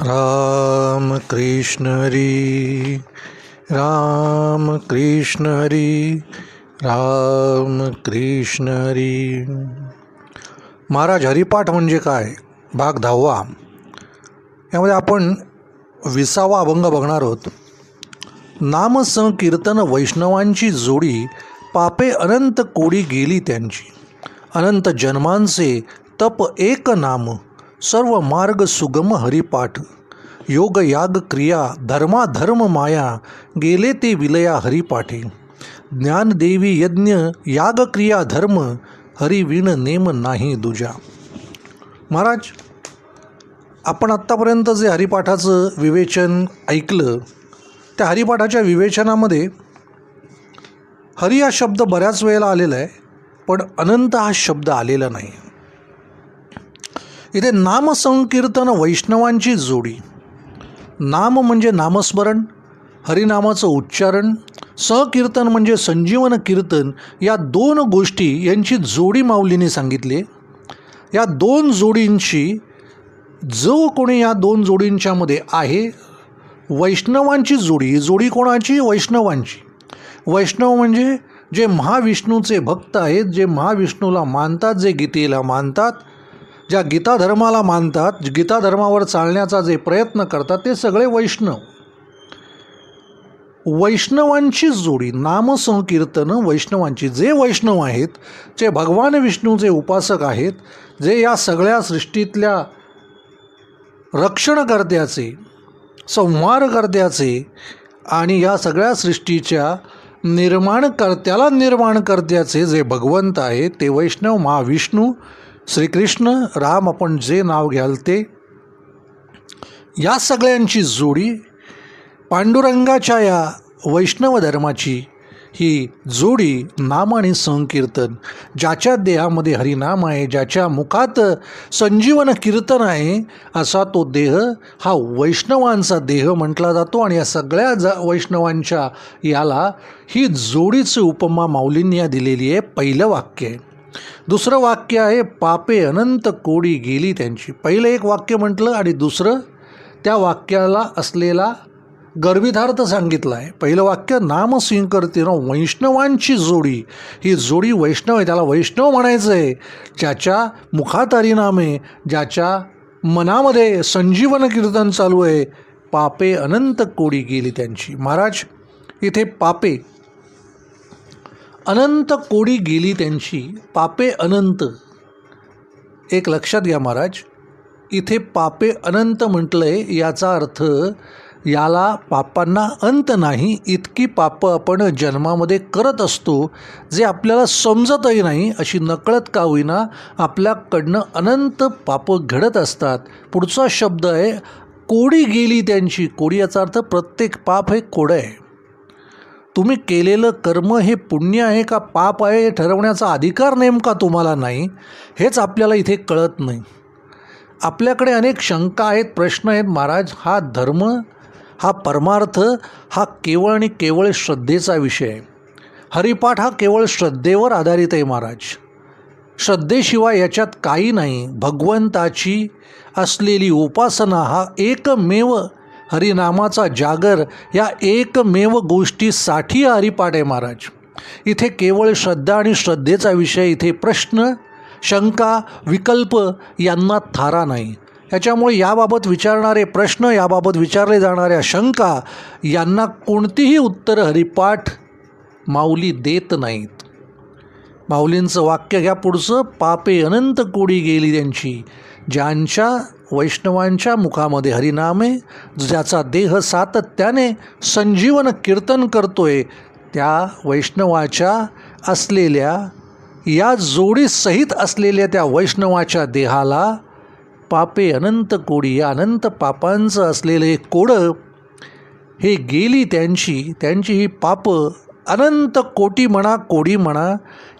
राम कृष्ण हरी राम कृष्ण हरी राम कृष्ण हरी. महाराज हरिपाठ म्हणजे काय? भाग दहावा. यामध्ये आपण विसावा अभंग बघणार आहोत. नामसंकीर्तन वैष्णवांची जोडी पापे अनंत कोडी गेली त्यांची. अनंत जन्मांचे तप एक नाम. सर्व मार्ग सुगम हरिपाठ. योग याग क्रिया धर्माधर्म माया गेले ते विलया हरिपाठे. ज्ञानदेवी यज्ञ याग क्रिया धर्म हरिविण नेम नाही दुजा. महाराज आपण आत्तापर्यंत जे हरिपाठाचं विवेचन ऐकलं त्या हरिपाठाच्या विवेचनामध्ये हरी हा शब्द बऱ्याच वेळेला आलेला आहे पण अनंत हा शब्द आलेला नाही. इथे नामसंकीर्तन वैष्णवांची जोडी. नाम म्हणजे नामस्मरण हरिनामाचं उच्चारण सहकीर्तन म्हणजे संजीवन कीर्तन या दोन गोष्टी यांची जोडी माऊलीने सांगितली. या दोन जोडींची जो कोणी या दोन जोडींच्यामध्ये आहे वैष्णवांची जोडी. जोडी कोणाची? वैष्णवांची. वैष्णव म्हणजे जे महाविष्णूचे भक्त आहेत जे महाविष्णूला मानतात जे गीतेला मानतात ज्या गीता धर्माला मानतात गीता धर्मावर चालण्याचा जे प्रयत्न करतात ते सगळे वैष्णव. वैष्णवांची जोडी नामसंकीर्तन वैष्णवांची जे वैष्णव आहेत जे भगवान विष्णूचे उपासक आहेत जे या सगळ्या सृष्टीतल्या रक्षणकर्त्याचे संहारकर्त्याचे आणि या सगळ्या सृष्टीच्या निर्माणकर्त्याला निर्माणकर्त्याचे जे भगवंत आहेत ते वैष्णव महाविष्णू श्रीकृष्ण राम आपण जे नाव घ्याल ते या सगळ्यांची जोडी पांडुरंगाच्या या वैष्णव धर्माची ही जोडी नाम आणि संकीर्तन ज्याच्या देहामध्ये हरिनाम आहे ज्याच्या मुखात संजीवन कीर्तन आहे असा तो देह हा वैष्णवांचा देह म्हटला जातो आणि या सगळ्या ज वैष्णवांच्या याला ही जोडीची उपमा माऊलींनी या दिलेली आहे पहिलं वाक्य आहे. दुसरं वाक्य आहे पापे अनंत कोडी गेली त्यांची. पहिलं एक वाक्य म्हटलं आणि दुसरं त्या वाक्याला असलेला गर्भितार्थ सांगितला आहे. पहिलं वाक्य नामसिंकर्तीनं वैष्णवांची जोडी. ही जोडी वैष्णव आहे त्याला वैष्णव म्हणायचं आहे. ज्याच्या मुखात हरिनामे ज्याच्या मनामध्ये संजीवन कीर्तन चालू आहे पापे अनंत कोडी गेली त्यांची. महाराज इथे पापे अनंत कोडी गेली त्यांची पापे अनंत. एक लक्षात घ्या महाराज इथे पापे अनंत म्हटलं आहे याचा अर्थ याला पापांना अंत नाही इतकी पापं आपण जन्मामध्ये करत असतो जे आपल्याला समजतही नाही अशी नकळत का होईना आपल्याकडनं अनंत पापं घडत असतात. पुढचा शब्द आहे कोडी गेली त्यांची. कोडी याचा अर्थ प्रत्येक पाप हे कोडं आहे. तुम्ही केलेलं कर्म हे पुण्य आहे का पाप आहे हे ठरवण्याचा अधिकार नेमका तुम्हाला नाही हेच आपल्याला इथे कळत नाही. आपल्याकडे अनेक शंका आहेत प्रश्न आहेत. महाराज हा धर्म हा परमार्थ हा केवळ आणि केवळ श्रद्धेचा विषय आहे. हरिपाठ हा केवळ श्रद्धेवर आधारित आहे महाराज. श्रद्धेशिवाय याच्यात काही नाही. भगवंताची असलेली उपासना हा एकमेव हरिनामाचा जागर या एकमेव गोष्टीसाठी हरिपाठ आहे महाराज. इथे केवळ श्रद्धा आणि श्रद्धेचा विषय इथे प्रश्न शंका विकल्प यांना थारा नाही. याच्यामुळे याबाबत विचारणारे प्रश्न याबाबत विचारले जाणाऱ्या शंका यांना कोणतीही उत्तर हरिपाठ माऊली देत नाहीत. माऊलींचं वाक्य घ्या पुढचं पापे अनंत कोडी गेली त्यांची. ज्यांच्या वैष्णवांच्या मुखामध्ये हरिनामे ज्याचा देह सातत्याने संजीवन कीर्तन करतोय त्या वैष्णवाच्या असलेल्या या जोडीसहित असलेल्या त्या वैष्णवाच्या देहाला पापे अनंत कोडी या अनंत पापांचं असलेलं हे कोडं हे गेली त्यांची त्यांची ही पापं अनंत कोटी म्हणा कोडी म्हणा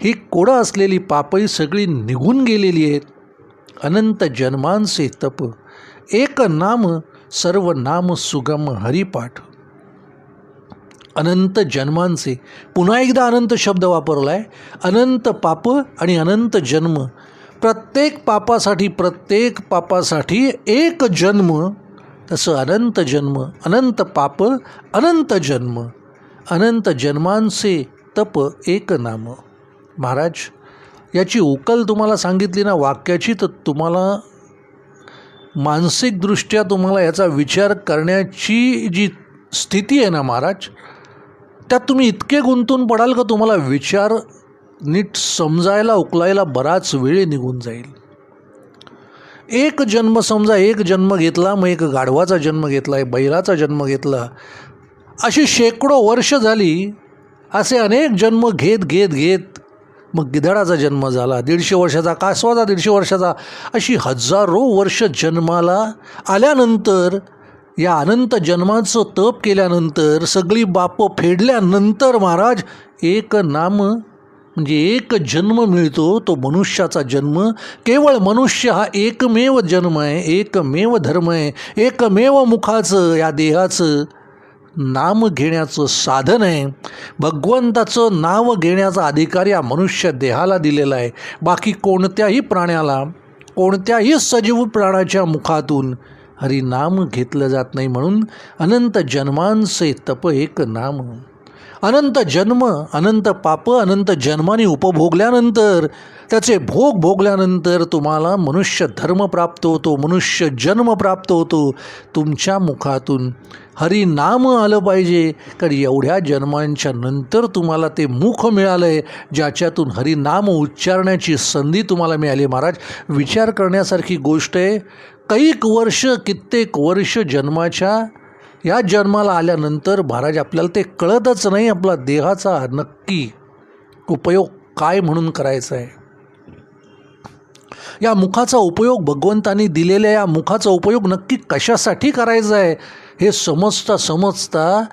ही कोडं असलेली पापही सगळी निघून गेलेली आहेत. अनंत जन्मांचे तप एक नाम सर्व नाम सुगम हरिपाठ. अनंत जन्मांचे पुन्हा एकदा अनंत शब्द वापरला आहे अनंत पाप आणि अनंत जन्म. प्रत्येक पापासाठी प्रत्येक पापासाठी एक जन्म. तसं अनंत जन्म अनंत पाप अनंत जन्म. अनंत जन्मांचे तप एक नाम. महाराज याची उकल तुम्हाला सांगितली ना वाक्याची तर तुम्हाला मानसिकदृष्ट्या तुम्हाला याचा विचार करण्याची जी स्थिती आहे ना महाराज त्यात तुम्ही इतके गुंतून पडाल का तुम्हाला विचार नीट समजायला उकलायला बराच वेळ निघून जाईल. एक जन्म समजा एक जन्म घेतला मग एक गाढवाचा जन्म घेतला एक बैलाचा जन्म घेतला अशी शेकडो वर्ष झाली असे अनेक जन्म घेत घेत घेत मग गिधाडाचा जन्म झाला. दीडशे वर्षाचा कासवाचा दीडशे वर्षाचा. अशी हजारो वर्ष जन्माला आल्यानंतर या अनंत जन्माचं तप केल्यानंतर सगळी बापं फेडल्यानंतर महाराज एक नाम म्हणजे एक जन्म मिळतो तो मनुष्याचा जन्म. केवळ मनुष्य हा एकमेव जन्म आहे एकमेव धर्म आहे एकमेव मुखाचं या देहाचं. नाम घेण्याचं साधन आहे. भगवंताचं नाव घेण्याचा अधिकार या मनुष्य देहाला दिलेला आहे. बाकी कोणत्याही प्राण्याला कोणत्याही सजीव प्राण्याच्या मुखातून हरिनाम घेतलं जात नाही म्हणून अनंत जन्मांचे तप एक नाम. अनंत जन्म अनंत पाप अनंत जन्माने उपभोगल्यानंतर त्याचे भोग भोगल्यानंतर तुम्हाला मनुष्य धर्म प्राप्त होतो मनुष्य जन्म प्राप्त होतो. तुमच्या मुखातून हरिनाम आलं पाहिजे. कारण एवढ्या जन्मांच्या नंतर तुम्हाला ते मुख मिळालं आहे ज्याच्यातून हरिनाम उच्चारण्याची संधी तुम्हाला मिळाली. महाराज विचार करण्यासारखी गोष्ट आहे. कैक वर्ष कित्येक वर्ष जन्माच्या या जन्माला आल्यानंतर महाराज आपल्याला ते कळतच नाही आपला देहाचा नक्की उपयोग काय म्हणून करायचा आहे. या मुखाचा उपयोग भगवंतांनी दिलेल्या या मुखाचा उपयोग नक्की कशासाठी करायचा आहे हे समजता समजता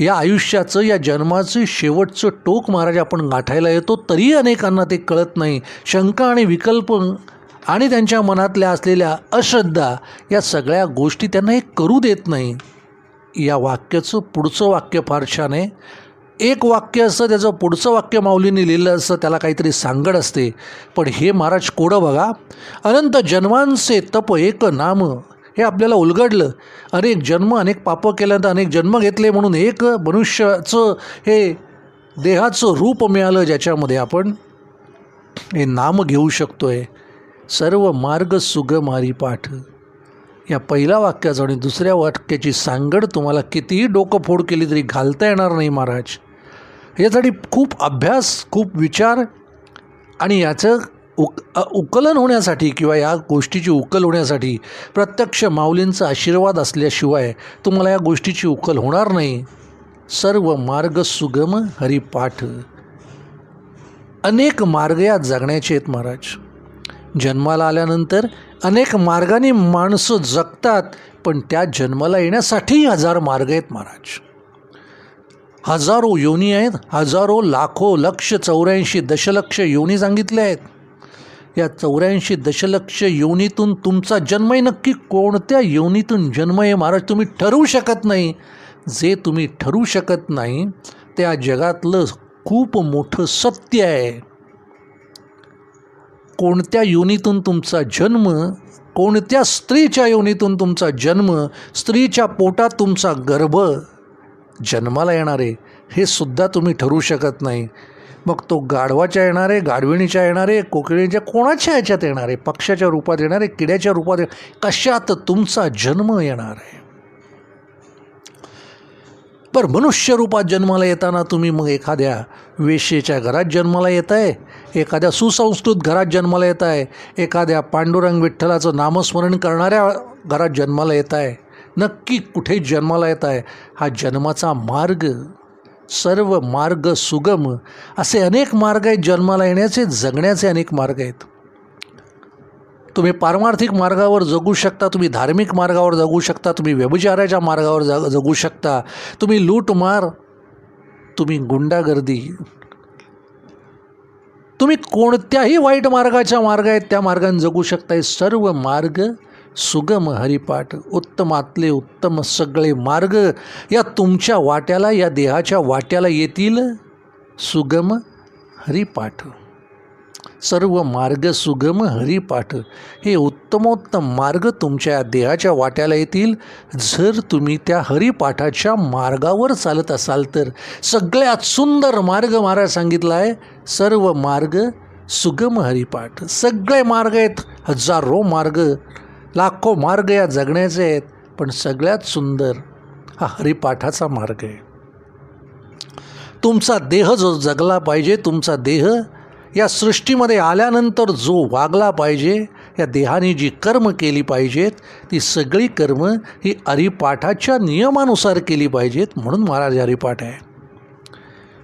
या आयुष्याचं या जन्माचं शेवटचं टोक महाराज आपण गाठायला येतो तरी अनेकांना ते कळत नाही. शंका आणि विकल्प आणि त्यांच्या मनातल्या असलेल्या अश्रद्धा या सगळ्या गोष्टी त्यांना हे करू देत नाही. या वाक्याचं पुढचं वाक्य फार छान आहे. एक वाक्य असतं त्याचं पुढचं वाक्य माऊलीने लिहिलं असतं त्याला काहीतरी सांगड असते. पण हे महाराज कोडं बघा. अनंत जन्मांचे तप एक नाम. हे आपल्याला उलगडलं. अनेक जन्म अनेक पापं केल्यानंतर अनेक जन्म घेतले म्हणून एक मनुष्याचं हे देहाचं रूप मिळालं ज्याच्यामध्ये आपण हे नाम घेऊ शकतो आहे सर्व मार्ग सुगमारी पाठ. या पहिल्या वाक्याचं आणि दुसऱ्या वाक्याची सांगड तुम्हाला कितीही डोकं फोड केली तरी घालता येणार नाही महाराज. यासाठी खूप अभ्यास खूप विचार आणि याचं उक उकलन होण्यासाठी किंवा या गोष्टीची उकल होण्यासाठी प्रत्यक्ष माऊलींचा आशीर्वाद असल्याशिवाय तुम्हाला या गोष्टीची उकल होणार नाही. सर्व मार्ग सुगम हरिपाठ. अनेक मार्ग या जगण्याचे आहेत महाराज. जन्माला आल्यानंतर अनेक मार्गाने माणसं जगतात पण त्या जन्माला येण्यासाठीही हजार मार्ग आहेत महाराज. हजारो योनी आहेत हजारो लाखो लक्ष चौऱ्याऐंशी दशलक्ष योनी सांगितल्या आहेत. या चौऱ्याऐंशी दशलक्ष योनीतून तुमचा जन्मही नक्की कोणत्या योनीतून जन्म आहे महाराज तुम्ही ठरवू शकत नाही. जे तुम्ही ठरवू शकत नाही त्या जगातलं खूप मोठं सत्य आहे. कोणत्या योनीतून तुमचा जन्म कोणत्या स्त्रीच्या योनीतून तुमचा जन्म स्त्रीच्या पोटात तुमचा गर्भ जन्माला येणार आहे हे सुद्धा तुम्ही ठरवू शकत नाही. मग तो गाढवाच्या येणार आहे गाढविणीच्या येणार आहे कोकिळीच्या कोणाच्या ह्याच्यात येणार आहे? पक्षाच्या रूपात येणार आहे किड्याच्या रूपात येणार कशात तुमचा जन्म येणार आहे? पर मनुष्य रूपात जन्माला येताना तुम्ही मग एखाद्या वेश्येच्या घरात जन्माला येत आहे एखाद्या सुसंस्कृत घरात जन्माला येत आहे एखाद्या पांडुरंग विठ्ठलाचं नामस्मरण करणाऱ्या घरात जन्माला येत आहे नक्की कुठे जन्माला येत आहे हा जन्माचा मार्ग सर्व मार्ग सुगम. असे अनेक मार्ग आहेत जन्माला येण्याचे जगण्याचे अनेक मार्ग आहेत. तुम्ही पारमार्थिक मार्गावर जगू शकता तुम्ही धार्मिक मार्गावर जगू शकता तुम्ही व्यभिचाराच्या मार्गावर जग जगू शकता. तुम्ही लूटमार तुम्ही गुंडागर्दी. तुम्ही कोणत्याही वाईट मार्गाच्या मार्ग आहेत त्या मार्गाने जगू शकता सर्व मार्ग सुगम हरिपाठ उत्तमातले उत्तम सगळे मार्ग या तुमच्या वाट्याला या देहाच्या वाट्याला येतील सुगम हरिपाठ. सर्व मार्ग सुगम हरिपाठ. हे उत्तमोत्तम मार्ग तुमच्या देहाच्या वाट्याला येतील. जर तुम्ही त्या हरिपाठाच्या मार्गावर चालत असाल तर सगळ्यात सुंदर मार्ग महाराज सांगितला आहे सर्व मार्ग सुगम हरिपाठ. सगळे मार्ग आहेत. हजारो मार्ग. लाखो मार्ग या जगण्याचे आहेत. पण सगळ्यात सुंदर हा हरिपाठाचा मार्ग आहे. तुमचा देह जो जगला पाहिजे तुमचा देह या सृष्टीमध्ये आल्यानंतर जो वागला पाहिजे या देहाने जी कर्म केली पाहिजेत ती सगळी कर्म ही हरिपाठाच्या नियमानुसार केली पाहिजेत म्हणून महाराज हरिपाठ आहे.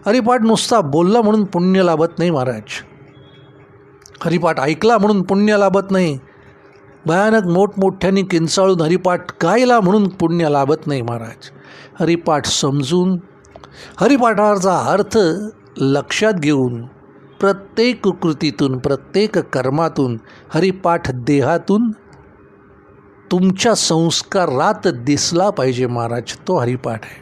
हरिपाठ नुसता बोलला म्हणून पुण्य लाभत नाही महाराज. हरिपाठ ऐकला म्हणून पुण्य लाभत नाही. भयानक मोठमोठ्यांनी किंचाळून हरिपाठ गायला म्हणून पुण्य लाभत नाही महाराज. हरिपाठ समजून हरिपाठाचा अर्थ लक्षात घेऊन प्रत्येक कृतीतून प्रत्येक कर्मातून हरिपाठ देहातून तुमच्या संस्कारात दिसला पाहिजे महाराज तो हरिपाठ आहे.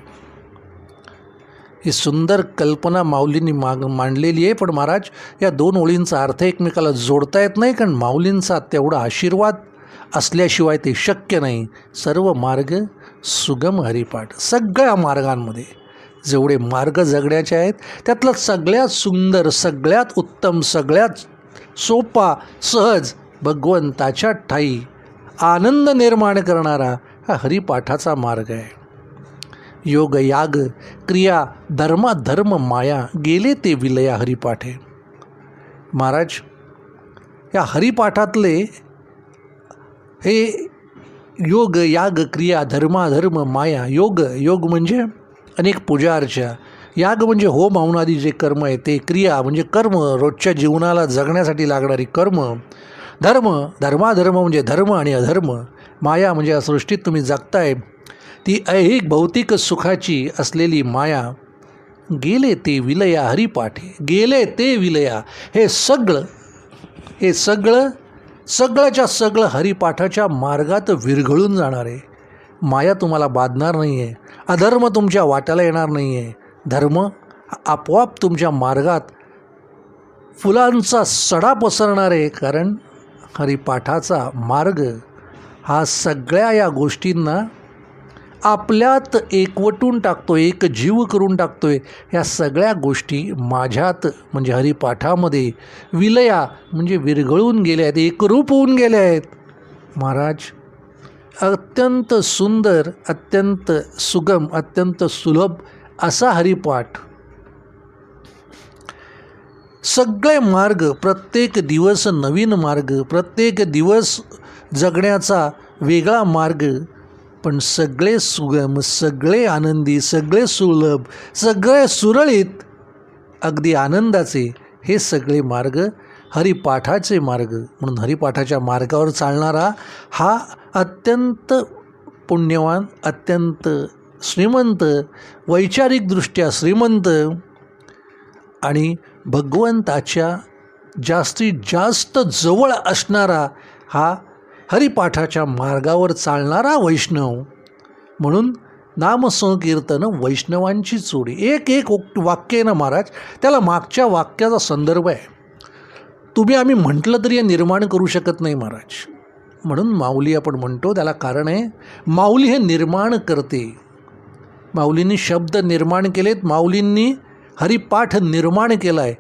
ही सुंदर कल्पना माऊलींनी माग मांडलेली आहे पण महाराज या दोन ओळींचा अर्थ एकमेकाला जोडता येत नाही कारण माऊलींचा तेवढा आशीर्वाद असल्याशिवाय ते शक्य नाही. सर्व मार्ग सुगम हरिपाठ सगळ्या मार्गांमध्ये. जेवढे मार्ग जगण्याचे आहेत त्यातला सगळ्यात सुंदर सगळ्यात उत्तम सगळ्यात सोपा सहज भगवंताच्या ठाई आनंद निर्माण करणारा हा हरिपाठाचा मार्ग आहे. योग याग क्रिया धर्मा धर्म माया गेले ते विलया हरिपाठे. महाराज या हरिपाठातले हे योग याग क्रिया धर्माधर्म माया योग योग म्हणजे? अनेक पूजा अर्चा. याग म्हणजे होम हवनादी जे कर्म आहे ते क्रिया म्हणजे कर्म रोजच्या जीवनाला जगण्यासाठी लागणारी कर्म. धर्म धर्माधर्म म्हणजे धर्म आणि अधर्म. माया म्हणजे या सृष्टीत तुम्ही जगताय. ती ऐहिक भौतिक सुखाची असलेली माया. गेले ते विलया हरिपाठे गेले ते विलया. हे सगळं हे सगळं सगळ्याच्या सगळं हरिपाठाच्या मार्गात विरघळून जाणार. आहे माया तुम्हाला बाधणार नाही आहे अधर्म तुमच्या वाट्याला येणार नाही आहे धर्म आपोआप तुमच्या मार्गात फुलांचा सडा पसरणार आहे. कारण हरिपाठाचा मार्ग हा सगळ्या या गोष्टींना आपल्यात एकवटून टाकतो एक जीव करून टाकतो आहे ह्या सगळ्या गोष्टी माझ्यात म्हणजे हरिपाठामध्ये विलया म्हणजे विरघळून गेल्या आहेत एकरूप होऊन गेल्या आहेत. महाराज अत्यंत सुंदर अत्यंत सुगम अत्यंत सुलभ असा हरिपाठ. सगळे मार्ग प्रत्येक दिवस नवीन मार्ग प्रत्येक दिवस जगण्याचा वेगळा मार्ग पण सगळे सुगम सगळे आनंदी सगळे सुलभ सगळे सुरळीत अगदी आनंदाचे हे सगळे मार्ग हरिपाठाचे मार्ग. म्हणून हरिपाठाच्या मार्गावर चालणारा हा अत्यंत पुण्यवान अत्यंत श्रीमंत वैचारिकदृष्ट्या श्रीमंत आणि भगवंताच्या जास्तीत जास्त जवळ असणारा हा हरिपाठाच्या मार्गावर चालणारा वैष्णव. म्हणून नामसंकीर्तन वैष्णवांची चोडी एक एक वाक्य आहे ना महाराज? त्याला मागच्या वाक्याचा संदर्भ आहे. तुम्ही आम्ही म्हटलं तरी हे निर्माण करू शकत नाही महाराज. म्हणून माऊली आपण म्हणतो त्याला कारण आहे माऊली हे निर्माण करते. माऊलींनी शब्द निर्माण केलेत माऊलींनी हरिपाठ निर्माण केला आहे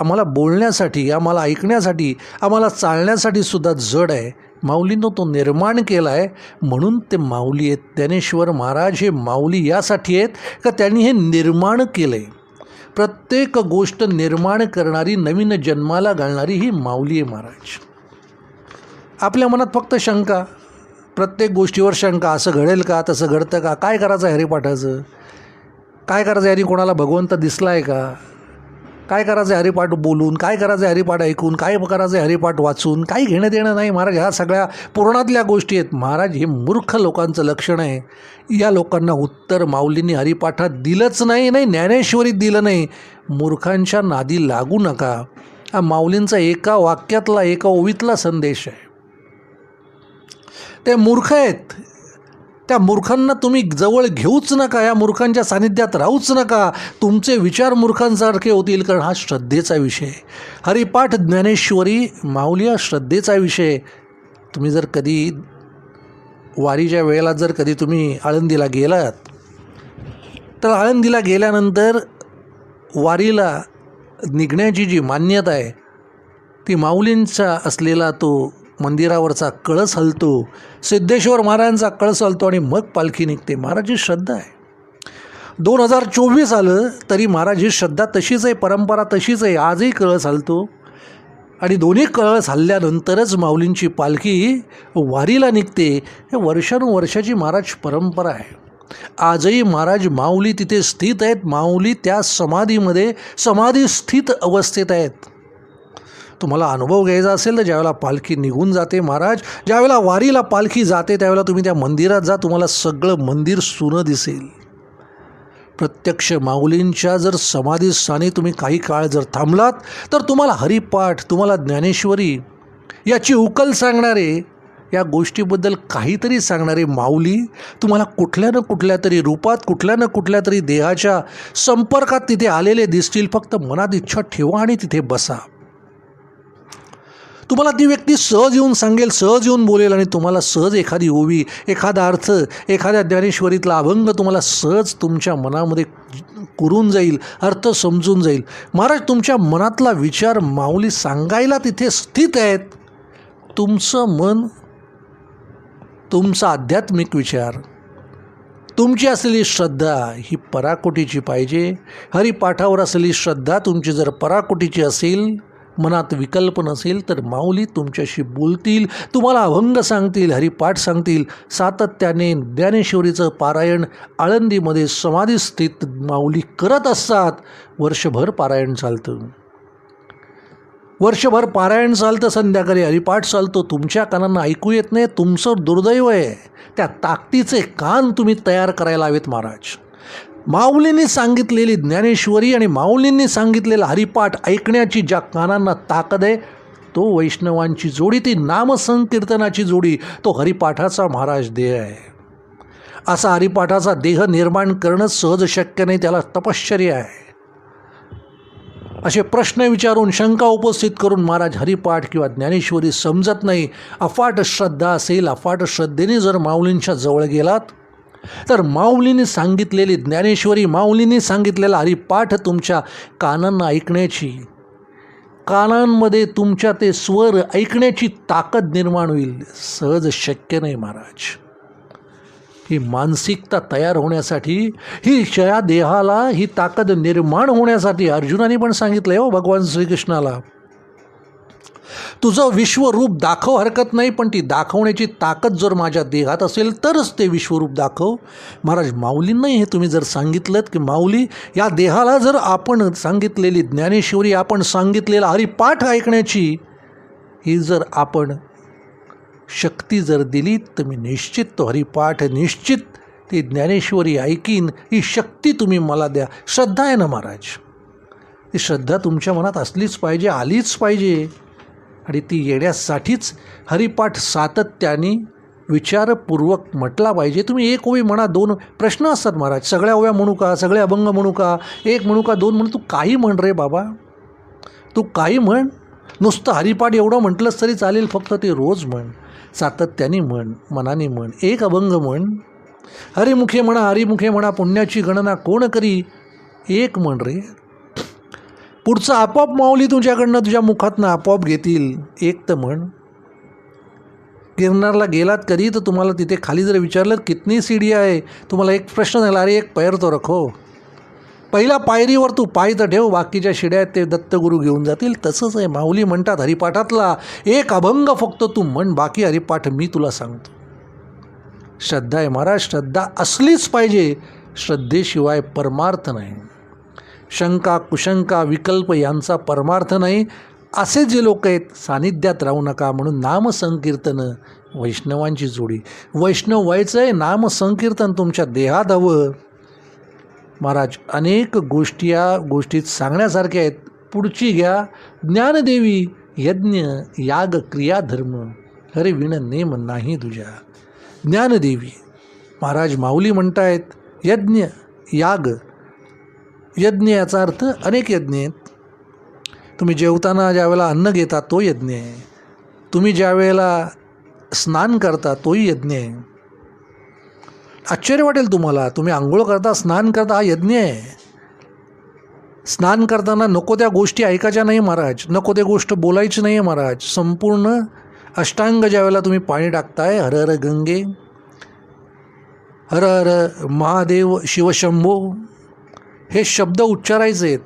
आम्हाला बोलण्यासाठी आम्हाला ऐकण्यासाठी आम्हाला चालण्यासाठी सुद्धा जड आहे. माऊलीनं तो निर्माण केला आहे म्हणून ते माऊली आहेत. ज्ञानेश्वर महाराज हे माऊली यासाठी आहेत का त्यांनी हे निर्माण केलं आहे प्रत्येक गोष्ट निर्माण करणारी नवीन जन्माला घालणारी ही माऊली आहे महाराज. आपल्या मनात फक्त शंका प्रत्येक गोष्टीवर शंका असं घडेल का तसं घडतं का काय करायचं हरी पाठाचं काय करायचं आहे? हरी कोणाला भगवंत दिसला आहे का? काय करायचं आहे हरिपाठ बोलून? काय करायचं आहे हरिपाठ ऐकून? काय करायचं आहे हरिपाठ वाचून? काही घेणं देणं नाही महाराज ह्या सगळ्या पुराणातल्या गोष्टी आहेत. महाराज हे मूर्ख लोकांचं लक्षण आहे. या लोकांना उत्तर माऊलींनी हरिपाठात दिलंच नाही नाही ज्ञानेश्वरीत दिलं नाही. मूर्खांच्या नादी लागू नका. हा माऊलींचा एका वाक्यातला एका ओवीतला संदेश आहे. ते मूर्ख आहेत. त्या मूर्खांना तुम्ही जवळ घेऊच नका या मूर्खांच्या सानिध्यात राहूच नका. तुमचे विचार मूर्खांसारखे होतील कारण हा श्रद्धेचा विषय. हरिपाठ ज्ञानेश्वरी माऊली हा श्रद्धेचा विषय. तुम्ही जर कधी वारीच्या वेळेला जर कधी तुम्ही आळंदीला गेलात तर आळंदीला गेल्यानंतर वारीला निघण्याची जी मान्यता आहे ती माऊलींचा असलेला तो मंदिरावरचा कळस हलतो सिद्धेश्वर महाराजांचा कळस हलतो आणि मग पालखी निघते. महाराजची श्रद्धा आहे. दोन हजार चोवीस आलं तरी महाराज ही श्रद्धा तशीच आहे परंपरा तशीच आहे. आजही कळस हलतो. आणि दोन्ही कळस हल्ल्यानंतरच माऊलींची पालखी वारीला निघते. हे वर्षानुवर्षाची महाराज परंपरा आहे. आजही महाराज माऊली तिथे स्थित आहेत. माऊली त्या समाधीमध्ये समाधी स्थित अवस्थेत आहेत. तुम्हाला अनुभव घ्यायचा असेल तर ज्यावेळेला पालखी निघून जाते महाराज ज्यावेळेला वारीला पालखी जाते त्यावेळेला तुम्ही त्या मंदिरात जा तुम्हाला सगळं मंदिर सुनं दिसेल. प्रत्यक्ष माऊलींच्या जर समाधीस्थानी तुम्ही काही काळ जर थांबलात तर तुम्हाला हरिपाठ तुम्हाला ज्ञानेश्वरी याची उकल सांगणारे या गोष्टीबद्दल काहीतरी सांगणारे माऊली तुम्हाला कुठल्या ना कुठल्या तरी रूपात कुठल्या ना कुठल्या तरी देहाच्या संपर्कात तिथे आलेले दिसतील. फक्त मनात इच्छा ठेवा आणि तिथे बसा. तुम्हाला ती व्यक्ती सहज येऊन सांगेल सहज येऊन बोलेल आणि तुम्हाला सहज एखादी ओवी एखादा अर्थ एखाद्या ज्ञानेश्वरीतला अभंग तुम्हाला सहज तुमच्या मनामध्ये कुरून जाईल अर्थ समजून जाईल. महाराज तुमच्या मनातला विचार माऊली सांगायला तिथे स्थित आहेत. तुमचं मन तुमचा आध्यात्मिक विचार तुमची असलेली श्रद्धा ही पराकोटीची पाहिजे. हरिपाठावर असलेली श्रद्धा तुमची जर पराकोटीची असेल मनात विकल्प नसेल तर माऊली तुमच्याशी बोलतील तुम्हाला अभंग सांगतील हरिपाठ सांगतील. सातत्याने ज्ञानेश्वरीचं पारायण आळंदीमध्ये समाधीस्थित माऊली करत असतात. वर्षभर पारायण चालतं. वर्षभर पारायण चालतं संध्याकाळी हरिपाठ चालतो. तुमच्या कानांना ऐकू येत नाही तुमचं दुर्दैव आहे. त्या ताकदीचे कान तुम्ही तयार करायला हवेत महाराज. माऊलींनी सांगितलेली ज्ञानेश्वरी आणि माऊलींनी सांगितलेला हरिपाठ ऐकण्याची ज्या कानांना ताकद आहे तो वैष्णवांची जोडी ती नामसंकीर्तनाची जोडी तो हरिपाठाचा महाराज देह आहे. असा हरिपाठाचा देह निर्माण करणं सहज शक्य नाही त्याला तपश्चर्या आहे. असे प्रश्न विचारून शंका उपस्थित करून महाराज हरिपाठ किंवा ज्ञानेश्वरी समजत नाही. अफाट श्रद्धा असेल अफाट श्रद्धेने जर माऊलींच्या जवळ गेलात तर माऊलीने सांगितलेली ज्ञानेश्वरी माऊलीने सांगितलेला हरिपाठ तुमच्या कानांना ऐकण्याची कानांमध्ये तुमच्या ते स्वर ऐकण्याची ताकद निर्माण होईल सहज शक्य नाही महाराज. ही मानसिकता तयार होण्यासाठी ही शया देहाला ही ताकद निर्माण होण्यासाठी अर्जुनाने पण सांगितलं हो भगवान श्रीकृष्णाला. तुझं विश्वरूप दाखव हरकत नाही पण ती दाखवण्याची ताकद जर माझ्या देहात असेल तरच ते विश्वरूप दाखव. महाराज माऊलींनाही हे तुम्ही जर सांगितलं की माऊली या देहाला जर आपण सांगितलेली ज्ञानेश्वरी आपण सांगितलेला हरिपाठ ऐकण्याची ही जर आपण शक्ती जर दिली तर मी निश्चित तो हरिपाठ निश्चित ती ज्ञानेश्वरी ऐकीन ही शक्ती तुम्ही मला द्या. श्रद्धा आहे ना महाराज? ती श्रद्धा तुमच्या मनात असलीच पाहिजे आलीच पाहिजे. आणि ती येण्यासाठीच हरिपाठ सातत्याने विचारपूर्वक म्हटला पाहिजे. तुम्ही एक ओवी म्हणा दोन प्रश्न असतात महाराज. सगळ्या ओव्या म्हणू का? सगळे अभंग म्हणू का? एक म्हणू का दोन म्हणू? तू काही म्हण रे बाबा. तू काही म्हण. नुसतं हरिपाठ एवढं म्हटलंच तरी चालेल फक्त ते रोज म्हण. सातत्याने म्हण मनाने म्हण. एक अभंग म्हण. हरिमुखे म्हणा हरिमुखे म्हणा पुण्याची गणना कोण करी? एक म्हण रे. पुढचं आपोआप माऊली तुझ्याकडनं तुझ्या मुखातनं आपोआप घेतील. एक तर म्हण. गिरनारला गेलात कधी? तर तुम्हाला तिथे खाली जर विचारलं कितनी सीडी आहे? तुम्हाला एक प्रश्न झाला अरे एक पैर तो रखो. पहिल्या पायरीवर तू पाय तर ठेव बाकीच्या शिड्यात ते दत्तगुरू घेऊन जातील. तसंच आहे माऊली म्हणतात हरिपाठातला एक अभंग फक्त तू म्हण बाकी हरिपाठ मी तुला सांगतो. श्रद्धा आहे महाराज श्रद्धा असलीच पाहिजे. श्रद्धेशिवाय परमार्थ नाही. शंका कुशंका विकल्प यांचा परमार्थ नाही असे जे लोक आहेत सानिध्यात राहू नका म्हणून नामसंकीर्तनं वैष्णवांची जोडी. वैष्णव व्हायचं आहे नामसंकीर्तन तुमच्या देहात हवं. महाराज अनेक गोष्टी या गोष्टीत सांगण्यासारख्या आहेत. पुढची घ्या. ज्ञानदेवी यज्ञ याग क्रिया धर्म. हरे विण नेम नाही तुझ्या. ज्ञानदेवी महाराज माऊली म्हणतायत यज्ञ याग यज्ञ याचा अर्थ अनेक यज्ञ आहेत. तुम्ही जेवताना ज्या वेळेला अन्न घेता तो यज्ञ आहे. तुम्ही ज्या वेळेला स्नान करता तोही यज्ञ आहे. आश्चर्य वाटेल तुम्हाला तुम्ही आंघोळ करता स्नान करता हा यज्ञ आहे. स्नान करताना नको त्या गोष्टी ऐकायच्या नाही महाराज नको त्या गोष्ट बोलायची नाही महाराज. संपूर्ण अष्टांग ज्यावेळेला तुम्ही पाणी टाकताय हर हर गंगे हर हर महादेव शिवशंभो हे शब्द उच्चारायचे आहेत.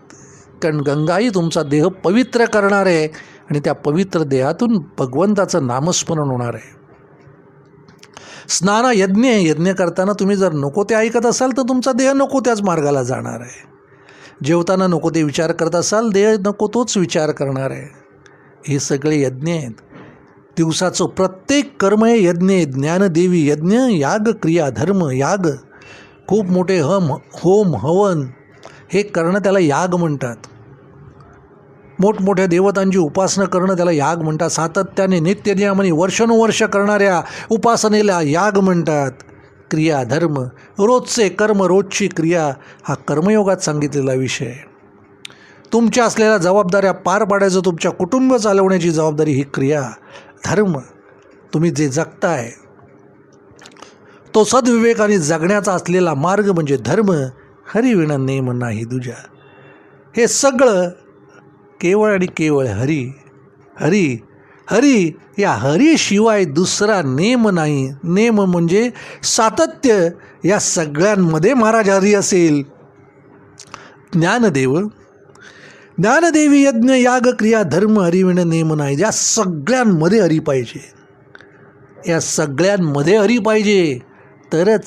कारण गंगाही तुमचा देह पवित्र करणार आहे आणि त्या पवित्र देहातून भगवंताचं नामस्मरण होणार आहे. स्नान यज्ञ आहे. यज्ञ करताना तुम्ही जर नको ते ऐकत असाल तर तुमचा देह नको त्याच मार्गाला जाणार आहे. जेवताना नको ते विचार करत असाल देह नको तोच विचार करणार आहे. हे सगळे यज्ञ आहेत. दिवसाचं प्रत्येक कर्म हे यज्ञ आहे ज्ञानदेवी यज्ञ याग क्रिया धर्म याग. खूप मोठे हम होम हवन हे करणं त्याला याग म्हणतात. मोठमोठ्या देवतांची उपासना करणं त्याला याग म्हणतात. सातत्याने नित्यनियमाने वर्षानुवर्ष करणाऱ्या उपासनेला याग म्हणतात. क्रिया धर्म रोजचे कर्म रोजची क्रिया हा कर्मयोगात सांगितलेला विषय. आहे तुमच्या असलेल्या जबाबदाऱ्या पार पाडायचं तुमच्या कुटुंब चालवण्याची जबाबदारी ही क्रिया धर्म. तुम्ही जे जगताय तो सद्विवेकाने जगण्याचा असलेला मार्ग म्हणजे धर्म. हरिविण नेम नाही तुझ्या हे सगळं केवळ आणि केवळ हरी हरी हरी या हरीशिवाय दुसरा नेम नाही. नेम म्हणजे सातत्य या सगळ्यांमध्ये महाराज हरी असेल. ज्ञानदेव ज्ञानदेवी यज्ञ याग क्रिया धर्म हरिविण नेम नाही. या सगळ्यांमध्ये हरी पाहिजे. या सगळ्यांमध्ये हरी पाहिजे. तरच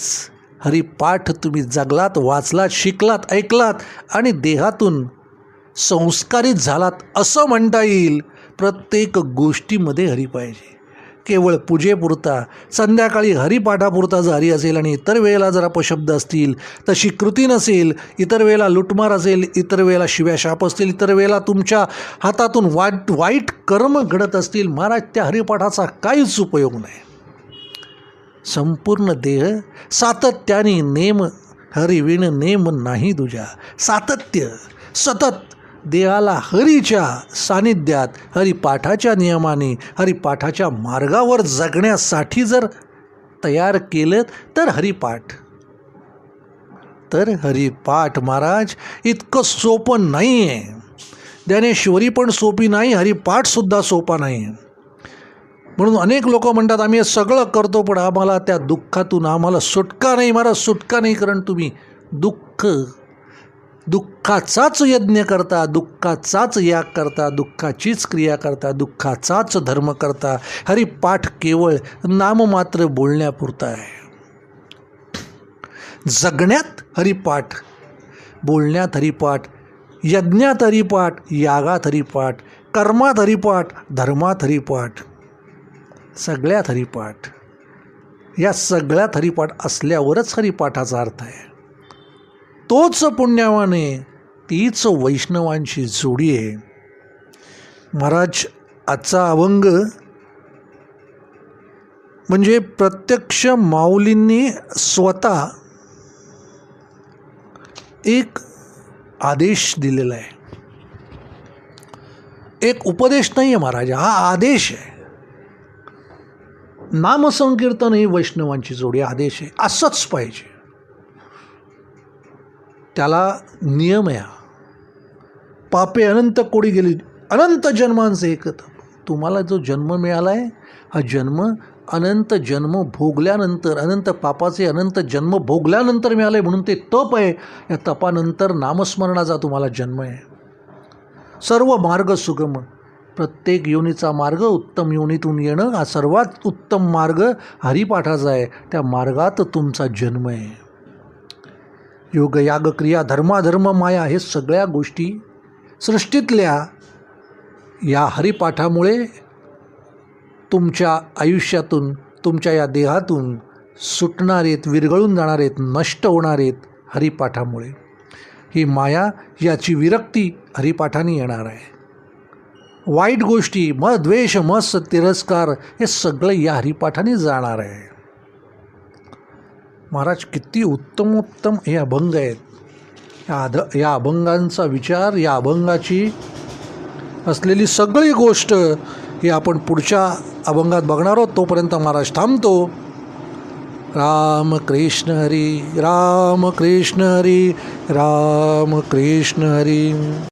हरिपाठ तुम्ही जगलात वाचलात शिकलात ऐकलात आणि देहातून संस्कारित झालात असं म्हणता येईल. प्रत्येक गोष्टीमध्ये हरी पाहिजे. केवळ पूजेपुरता संध्याकाळी हरिपाठापुरता जर हरी असेल आणि इतर वेळेला जर अपशब्द असतील तशी कृती नसेल इतर वेळेला लुटमार असेल इतर वेळेला शिव्या शाप असतील इतर वेळेला तुमच्या हातातून वाईट वाईट कर्म घडत असतील महाराज त्या हरिपाठाचा काहीच उपयोग नाही. संपूर्ण देह सातत्याने नेम हरिविण नेम नाही तुझ्या. सातत्य सतत देहाला हरीच्या सानिध्यात हरिपाठाच्या नियमाने हरिपाठाच्या मार्गावर जगण्यासाठी जर तयार केलं तर हरिपाठ. तर हरिपाठ महाराज इतकं सोपं नाही आहे ज्ञानेश्वरी पण सोपी नाही हरिपाठसुद्धा सोपा नाही आहे म्हणून अनेक लोक म्हणतात आम्ही हे सगळं करतो पण आम्हाला त्या दुःखातून आम्हाला सुटका नाही मला सुटका नाही. कारण तुम्ही दुःख दुःखाचाच यज्ञ करता दुःखाचाच याग करता दुःखाचीच क्रिया करता दुःखाचाच धर्म करता. हरिपाठ केवळ नाममात्र बोलण्यापुरता आहे. जगण्यात हरिपाठ बोलण्यात हरिपाठ यज्ञात हरिपाठ यागात हरिपाठ कर्मात हरिपाठ धर्मात हरिपाठ सगळ्यात हरिपाठ. या सगळ्यात हरिपाठ असल्यावरच हरिपाठाचा अर्थ आहे. तोच पुण्यावाने तीच वैष्णवांची जोडी आहे महाराज आजचा अभंग म्हणजे प्रत्यक्ष माऊलींनी स्वतः एक आदेश दिलेला आहे. एक उपदेश नाही आहे महाराज हा आदेश आहे. नामसंकीर्तन ही वैष्णवांची जोडी आदेश आहे. असंच पाहिजे. त्याला नियम या पापे अनंत कोडी गेली अनंत जन्मांचे एकत तुम्हाला जो जन्म मिळाला आहे हा जन्म अनंत जन्म भोगल्यानंतर अनंत पापाचे अनंत जन्म भोगल्यानंतर मिळाले आहे म्हणून ते तप आहे. या तपानंतर नामस्मरणाचा तुम्हाला जन्म आहे. सर्व मार्ग सुगम. प्रत्येक योनीचा मार्ग उत्तम योनीतून येणं हा सर्वात उत्तम मार्ग हरिपाठाचा आहे. त्या मार्गात तुमचा जन्म आहे. योग याग क्रिया धर्माधर्म माया हे सगळ्या गोष्टी सृष्टीतल्या या हरिपाठामुळे तुमच्या आयुष्यातून तुमच्या या देहातून सुटणार आहेत विरघळून जाणार आहेत नष्ट होणार आहेत हरिपाठामुळे. ही माया याची विरक्ती हरिपाठाने येणार आहे. वाईट गोष्टी म द्वेष मस तिरस्कार हे सगळं या हरिपाठाने जाणार आहे. महाराज किती उत्तम उत्तम हे अभंग आहेत. या अध या अभंगांचा विचार या अभंगाची असलेली सगळी गोष्ट ही आपण पुढच्या अभंगात बघणार आहोत. तोपर्यंत महाराज थांबतो. राम कृष्ण हरी राम कृष्ण हरी राम कृष्ण हरी.